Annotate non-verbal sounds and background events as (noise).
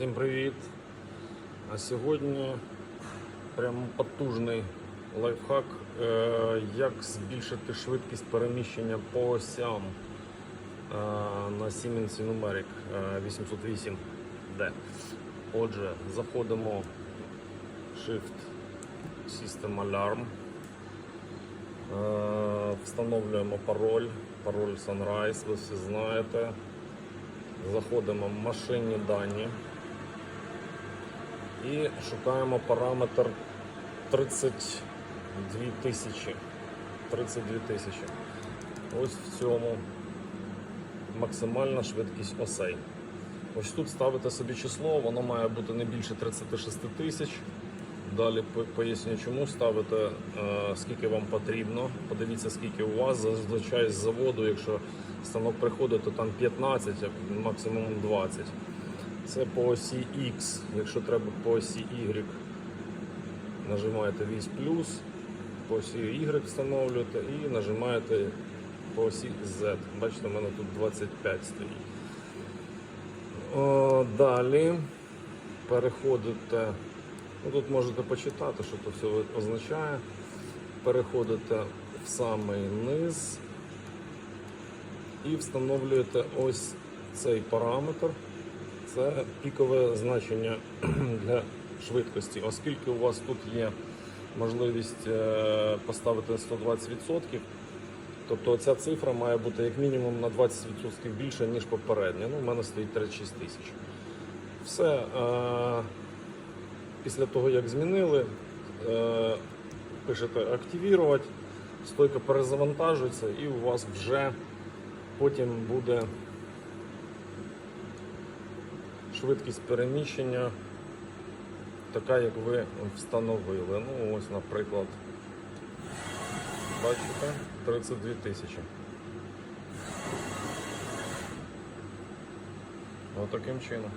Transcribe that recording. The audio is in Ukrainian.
Всім привіт! А сьогодні прям потужний лайфхак, е, як збільшити швидкість переміщення по осям е, на Siemens Numeric е, 808D. Отже, заходимо Shift System Alarm. Е, Встановлюємо пароль, пароль Sunrise, ви всі знаєте. Заходимо в машинні дані і шукаємо параметр 32 тисячі. 32 тисячі. Ось в цьому максимальна швидкість осей. Ось тут ставите собі число, воно має бути не більше 36 тисяч. Далі поясню, чому ставите, е, скільки вам потрібно. Подивіться, скільки у вас. Зазвичай з заводу, якщо станок приходить, то там 15, а максимум 20. Це по осі X. Якщо треба по осі Y, нажимаєте вісь плюс, по осі Y встановлюєте і нажимаєте по осі Z. Бачите, в мене тут 25 стоїть. О, далі переходите. Ну, тут можете почитати, що це все означає. Переходите в самий низ і встановлюєте ось цей параметр. Це пікове значення (clears throat) для швидкості, оскільки у вас тут є можливість е, поставити 120%, тобто ця цифра має бути як мінімум на 20% більше, ніж попередня. Ну, у мене стоїть 36 тисяч. Все. е, Після того, як змінили, е, пишете активувати, стойка перезавантажується і у вас вже потім буде швидкість переміщення така, як ви встановили. Ну, ось, наприклад, бачите, 32 тисячі. Отаким чином.